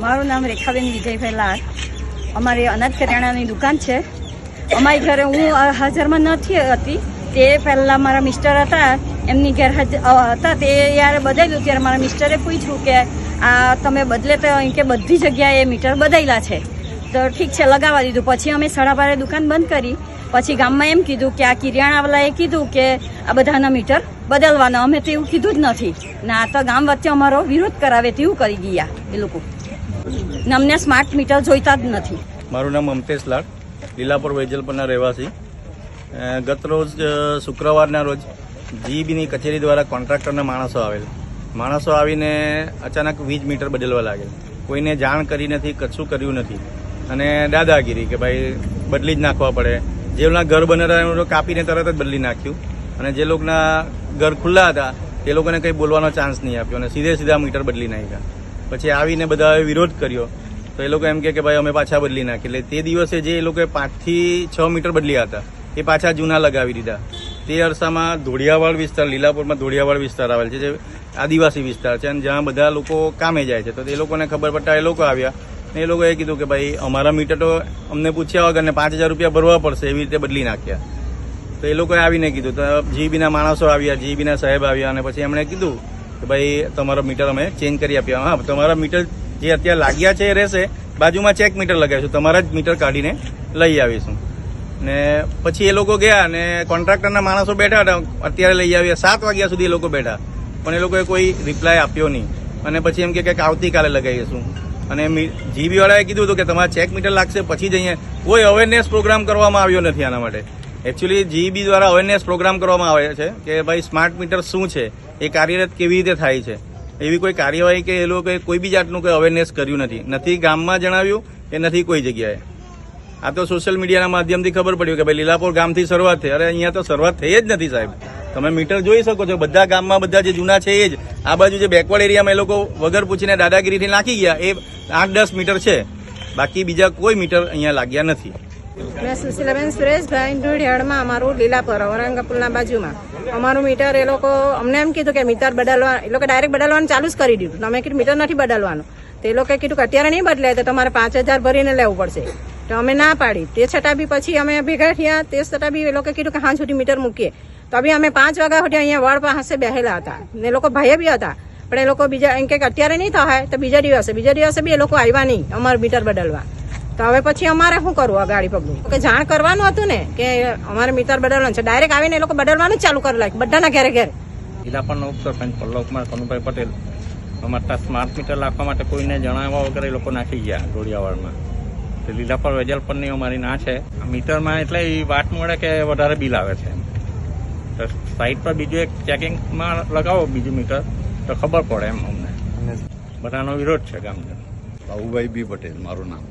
મારું નામ રેખાબેન વિજયભાઈ લાડ અમારી અનાજ કરિયાણાની દુકાન છે. અમારી ઘરે હું હાજરમાં નથી હતી. તે પહેલાં મારા મિસ્ટર હતા. એમની ઘેર હાજ- હતા. તે યારે બદલ્યું ત્યારે મારા મિસ્ટરે પૂછ્યું કે, આ તમે બદલે તો અહીં કે બધી જગ્યાએ મીટર બદલ્યા છે. તો ઠીક છે, લગાવવા દીધું. પછી અમે સાડા બારે દુકાન બંધ કરી. પછી ગામમાં એમ કીધું કે, આ કિરિયાણાવાલાએ કીધું કે, આ બધાના મીટર બદલવાના. અમે તો એવું કીધું જ નથી. ને, આ તો ગામ વચ્ચે અમારો વિરોધ કરાવે તેવું કરી ગયા એ લોકો. અમને સ્માર્ટ મીટર જોઈતા જ નથી. મારું નામ અમતેશ લાડ, લીલાપુર વેજલપરના રહેવાસી. ગત રોજ શુક્રવારના રોજ જીબીની કચેરી દ્વારા કોન્ટ્રાક્ટરના માણસો આવેલ. માણસો આવીને અચાનક વીજ મીટર બદલવા લાગેલ. કોઈને જાણ કરી નથી, કશું કર્યું નથી. અને દાદાગીરી કે ભાઈ, બદલી જ નાખવા પડે. જે લોકોના ઘર બનેલા એનું કાપીને તરત જ બદલી નાખ્યું. અને જે લોકોના ઘર ખુલ્લા હતા, તે લોકોને કંઈ બોલવાનો ચાન્સ નહીં આપ્યો. અને સીધે સીધા મીટર બદલી નાખ્યા. પછી આવીને બધાએ વિરોધ કર્યો. તો એ લોકો એમ કે ભાઈ અમે પાછા બદલી નાખી એટલે તે દિવસે જે એ લોકોએ પાંચથી છ મીટર બદલ્યા હતા, એ પાછા જૂના લગાવી દીધા. તે અરસામાં ધોળિયાવાડ વિસ્તાર, લીલાપુરમાં ધોળિયાવાડ વિસ્તાર આવેલ છે, જે આદિવાસી વિસ્તાર છે અને જ્યાં બધા લોકો કામે જાય છે. તો એ લોકોને ખબર પડતા એ લોકો આવ્યા ને એ લોકોએ કીધું કે ભાઈ અમારા મીટર તો અમને પૂછ્યા વગર ને પાંચ હજાર રૂપિયા ભરવા પડશે, એવી રીતે બદલી નાખ્યા. તો એ લોકોએ આવીને કીધું, તો જીબીના માણસો આવ્યા જીબીના સાહેબ આવ્યા અને પછી એમણે કીધું કે ભાઈ, તમારો મીટર અમે ચેન્જ કરી આપ્યા હા, તમારા મીટર જે અત્યારે લાગ્યા છે એ રહેશે. બાજુમાં ચેક મીટર લગાવીશું. તમારા જ મીટર કાઢીને લઈ આવીશું. ને પછી એ લોકો ગયા ને કોન્ટ્રાક્ટરના માણસો બેઠા હતા. અત્યારે લઈ આવ્યા સાત વાગ્યા સુધી એ લોકો બેઠા. પણ એ લોકોએ કોઈ રિપ્લાય આપ્યો નહીં. અને પછી એમ કે કંઈક આવતીકાલે લગાવીશું. અને જીબીવાળાએ કીધું હતું કે તમારે ચેક મીટર લાગશે, પછી જ અહીંયા કોઈ અવેરનેસ પ્રોગ્રામ કરવામાં આવ્યો નથી આના માટે. એકચ્યુઅલી જીબી દ્વારા અવેરનેસ પ્રોગ્રામ કરવામાં આવે છે કે ભાઈ સ્માર્ટ મીટર શું છે? એ કાર્યરત કેવી રીતે થાય છે? એવી કોઈ કાર્યવાહી કે એ લોકોએ કોઈ બી જાતનું કોઈ અવેરનેસ કર્યું નથી. નથી ગામમાં જણાવ્યું કે નથી કોઈ જગ્યાએ. આ તો સોશિયલ મીડિયાના માધ્યમથી ખબર પડ્યું કે ભાઈ લીલાપુર ગામથી શરૂઆત થઈ. અરે, અહીંયા તો શરૂઆત થઈ જ નથી સાહેબ. તમે મીટર જોઈ શકો છો. બધા ગામમાં બધા જે જૂના છે એ જ. આ બાજુ જે બેકવર્ડ એરિયામાં એ લોકો વગર પૂછીને દાદાગીરીથી નાખી ગયા, એ આઠ દસ મીટર છે. બાકી બીજા કોઈ મીટર અહીંયા લાગ્યા નથી. મેં સુશીલાબેન સુરેશભાઈ ઢોઢિયાળમાં અમારું લીલાપર ઔરંગાપુરના બાજુમાં. અમારું મીટર એ લોકો, અમને એમ કીધું કે મીટર બદલવા, એ લોકો ડાયરેક્ટ બદલવાનું ચાલુ જ કરી દીધું. અમે કીધું મીટર નથી બદલવાનું. તો એ લોકોએ કીધું કે અત્યારે નહીં બદલે તો તમારે પાંચ હજાર ભરીને લેવું પડશે. તો અમે ના પાડી. તે છતાં બી પછી અમે ભેગા થયા, તે છતાં બી એ લોકોએ કીધું કે હા, સુધી મીટર મૂકીએ. તો બી અમે પાંચ વાગ્યા સુધી અહીંયા વડ પાસે બેહેલા હતા. ને એ લોકો ભાઈએ બી હતા. પણ એ લોકો બીજા, એમ કે અત્યારે નહીં થાય તો બીજા દિવસે બીજા દિવસે બી એ લોકો આવ્યા નહીં અમારું મીટર બદલવા. તો હવે પછી અમારે શું કરવું આ ગાડી પગલું કે જાણ કરવાનું હતું ને કે અમારે મીટર બદલવાનું છે. ડાયરેક્ટ આવીને એ લોકો બદલવાનું ચાલુ કરી લાગે બધાના ઘરે જિલ્લા પણ ઉપસરપંચ પલ્લવકુમાર કનુભાઈ પટેલ અમારા સ્માર્ટ મીટર રાખવા માટે કોઈને જણાવવા વગર એ લોકો નાખી ગયા ઘોડિયાવાડમાં. તો પણ નહીં અમારી ના છે. આ મીટરમાં એટલે એ વાત મળે કે વધારે બિલ આવે છે તો સાઈડ પર બીજું એક ચેકિંગમાં લગાવો બીજું મીટર તો ખબર પડે એમ અમને. બધાનો વિરોધ છે ગામજનો. બાબુભાઈ બી પટેલ મારું નામ.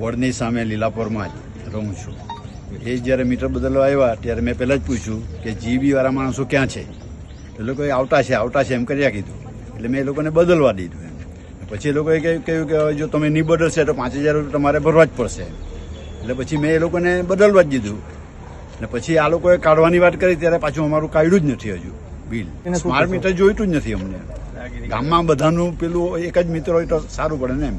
વડની સામે લીલાપોરમાં જ રહું છું. એ જ્યારે મીટર બદલવા આવ્યા ત્યારે મેં પહેલાં જ પૂછ્યું કે જીબી વાળા માણસો ક્યાં છે? એ લોકોએ આવતા છે આવતા છે એમ કર્યા કીધું. એટલે મેં એ લોકોને બદલવા દીધું એમ. પછી એ લોકોએ કહ્યું કહ્યું કે જો તમે નહીં બદલશે તો પાંચ હજાર રૂપિયા તમારે ભરવા જ પડશે એટલે પછી મેં એ લોકોને બદલવા જ દીધું. ને પછી આ લોકોએ કાઢવાની વાત કરી ત્યારે પાછું અમારું કાઢ્યું જ નથી હજુ બિલ. સ્માર્ટ મીટર જોઈતું જ નથી અમને. ગામમાં બધાનું પેલું એક જ મિત્ર હોય તો સારું પડે ને એમ.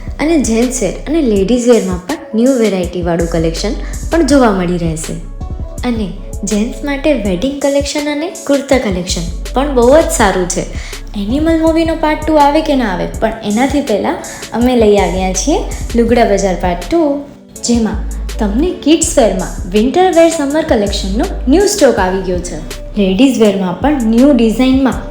અને જેન્ટ્સ વેર અને લેડીઝ વેરમાં પણ ન્યૂ વેરાયટીવાળું કલેક્શન પણ જોવા મળી રહેશે. અને જેન્ટ્સ માટે વેડિંગ કલેક્શન અને કુર્તા કલેક્શન પણ બહુ જ સારું છે. એનિમલ મૂવીનો પાર્ટ ટુ આવે કે ના આવે, પણ એનાથી પહેલાં અમે લઈ આવ્યા છીએ લુગડા બજાર પાર્ટ ટુ જેમાં તમને કિડ્સ વેરમાં વિન્ટર વેર સમર કલેક્શનનો ન્યૂ સ્ટોક આવી ગયો છે. લેડીઝ વેરમાં પણ ન્યૂ ડિઝાઇનમાં